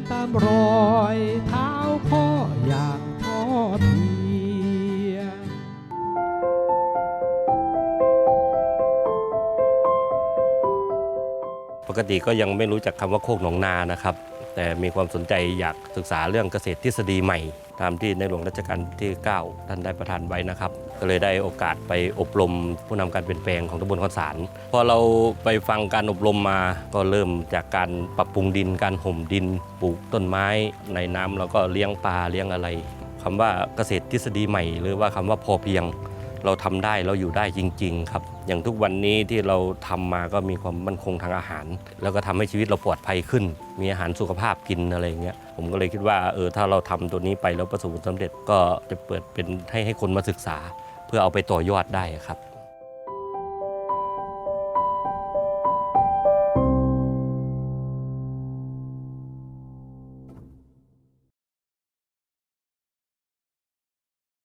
นตามรอยเท้าพ่ออย่างทอดเทียปกติก็ยังไม่รู้จักคำว่าโคกหนองนานะครับ แต่มีความสนใจอยากศึกษาเรื่องเกษตรทฤษฎีใหม่ ตามที่ในหลวงรัชกาลที่ 9 ท่านได้ประทานไว้นะครับ ก็เลยได้โอกาสไปอบรมผู้นำการเปลี่ยนแปลงของตำบลคอนสารพอเราไปฟังการอบรมมาก็เริ่มจากการปรับปรุงดิน การห่มดิน ปลูกต้นไม้ในน้ำแล้วก็เลี้ยงปลาเลี้ยงอะไรคำว่าเกษตรทฤษฎีใหม่ หรือว่าคำว่าพอเพียง เราทำได้เราอยู่ได้จริง ๆ ครับ อย่างทุกวันนี้ที่เราทำมาก็มีความมั่นคงทางอาหาร แล้วก็ทำให้ชีวิตเราปลอดภัยขึ้น มีอาหารสุขภาพกินอะไรเงี้ยผมก็เลยคิดว่าเออถ้าเราทำตัวนี้ไปแล้วประสบผลสำเร็จก็จะเปิดเป็นให้ให้คนมาศึกษา เพื่อเอาไปต่อยอดได้ครับ